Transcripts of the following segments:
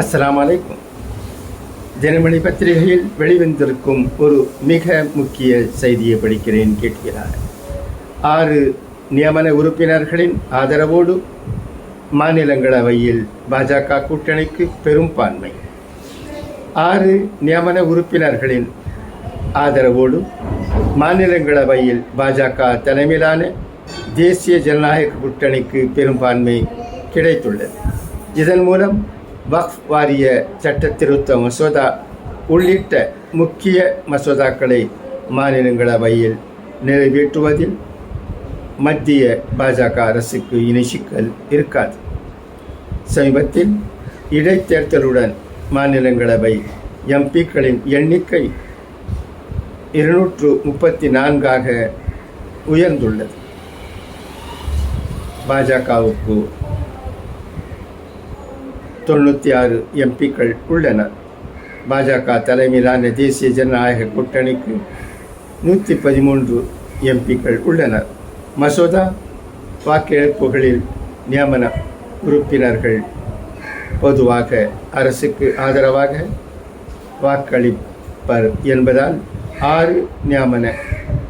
அஸ்லாம் அலைக்கும் தினமணி பத்திரிகையில் வெளிவந்திருக்கும் ஒரு மிக முக்கிய செய்தியை படிக்கிறேன் கேட்கிறார். ஆறு நியமன உறுப்பினர்களின் ஆதரவோடு மாநிலங்களவையில் பாஜக கூட்டணிக்கு பெரும்பான்மை ஆறு நியமன உறுப்பினர்களின் ஆதரவோடு மாநிலங்களவையில் பாஜக தலைமையிலான தேசிய ஜனநாயக கூட்டணிக்கு பெரும்பான்மை கிடைத்துள்ளது. இதன் மூலம் வக்ஃப் வாரிய சட்ட திருத்த மசோதா உள்ளிட்ட முக்கிய மசோதாக்களை மாநிலங்களவையில் நிறைவேற்றுவதில் மத்திய பாஜக அரசுக்கு இனி சிக்கல் இருக்காது. சமீபத்தில் இடைத்தேர்தலுடன் மாநிலங்களவை எம்பிக்களின் எண்ணிக்கை இருநூற்று முப்பத்தி நான்காக உயர்ந்துள்ளது. பாஜகவுக்கு தொண்ணூற்றி ஆறு எம்பிக்கள் உள்ளனர் பாஜக தலைமையிலான தேசிய ஜனநாயக கூட்டணிக்கு நூற்றி பதிமூன்று எம்பிக்கள் உள்ளனர் மசோதா வாக்கெடுப்புகளில் நியமன உறுப்பினர்கள் பொதுவாக அரசுக்கு ஆதரவாக வாக்களிப்பர் என்பதால் ஆறு நியமன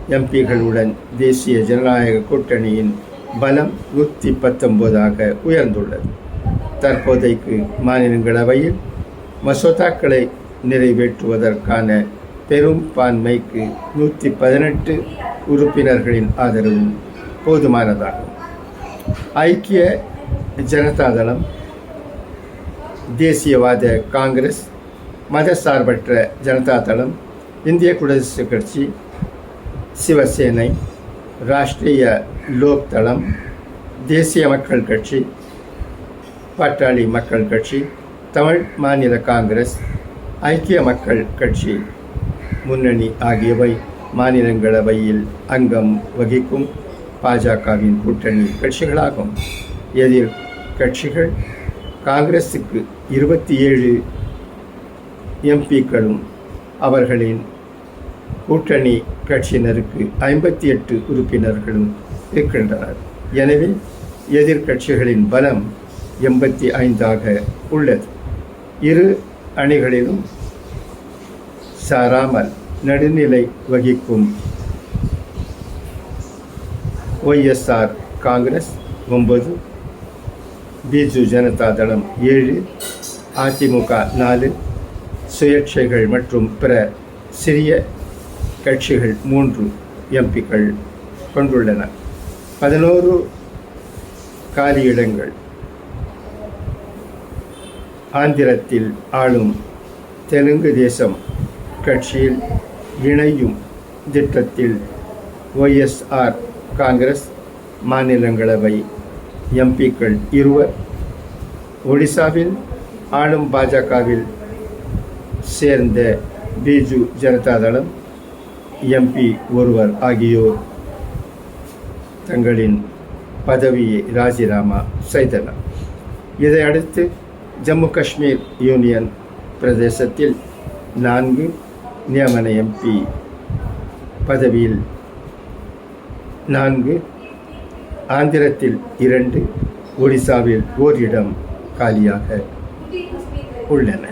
எம்பிகளுடன் தேசிய ஜனநாயக கூட்டணியின் பலம் நூற்றி பத்தொன்பதாக உயர்ந்துள்ளது. தற்போதைக்கு மாநிலங்களவையில் மசோதாக்களை நிறைவேற்றுவதற்கான பெரும்பான்மைக்கு நூற்றி பதினெட்டு உறுப்பினர்களின் ஆதரவு போதுமானதாகும். ஐக்கிய ஜனதாதளம் தேசியவாத காங்கிரஸ் மதசார்பற்ற ஜனதாதளம் இந்திய குடியரசுக் கட்சி சிவசேனை ராஷ்டிரிய லோக் தளம் தேசிய மக்கள் கட்சி பாட்டாளி மக்கள் கட்சி தமிழ் மாநில காங்கிரஸ் ஐக்கிய மக்கள் கட்சி முன்னணி ஆகியவை மாநிலங்களவையில் அங்கம் வகிக்கும் பாஜகவின் கூட்டணி கட்சிகளாகும். எதிர் கட்சிகள் காங்கிரஸுக்கு இருபத்தி ஏழு எம்பிக்களும் அவர்களின் கூட்டணி கட்சியினருக்கு ஐம்பத்தி எட்டு உறுப்பினர்களும் இருக்கின்றனர். எனவே எதிர்க்கட்சிகளின் பலம் எண்பத்தி ஐந்தாக உள்ளது. இரு அணிகளிலும் சாராமல் நடுநிலை வகிக்கும் ஒய்எஸ்ஆர் காங்கிரஸ் ஒன்பது பிஜு ஜனதா தளம் ஏழு அதிமுக நாலு சுயேட்சைகள் மற்றும் பிற சிறிய கட்சிகள் மூன்று எம்பிக்கள் கொண்டுள்ளன பதினோரு காலியிடங்கள் ஆந்திரத்தில் ஆளும் தெலுங்கு தேசம் கட்சியில் இணையும் திட்டத்தில் ஒய்எஸ்ஆர் காங்கிரஸ் மாநிலங்களவை எம்பிக்கள் இருவர் ஒடிசாவில் ஆளும் பாஜகவில் சேர்ந்த பிஜு ஜனதாதளம் எம்பி ஒருவர் ஆகியோர் தங்களின் பதவியை ராஜினாமா செய்தனர். இதையடுத்து ஜம்மு காஷ்மீர் யூனியன் பிரதேசத்தில் நான்கு நியமன எம்பி பதவியில் நான்கு ஆந்திரத்தில் இரண்டு ஒடிசாவில் ஓரிடம் காலியாக உள்ளன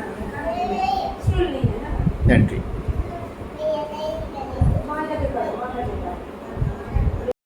நன்றி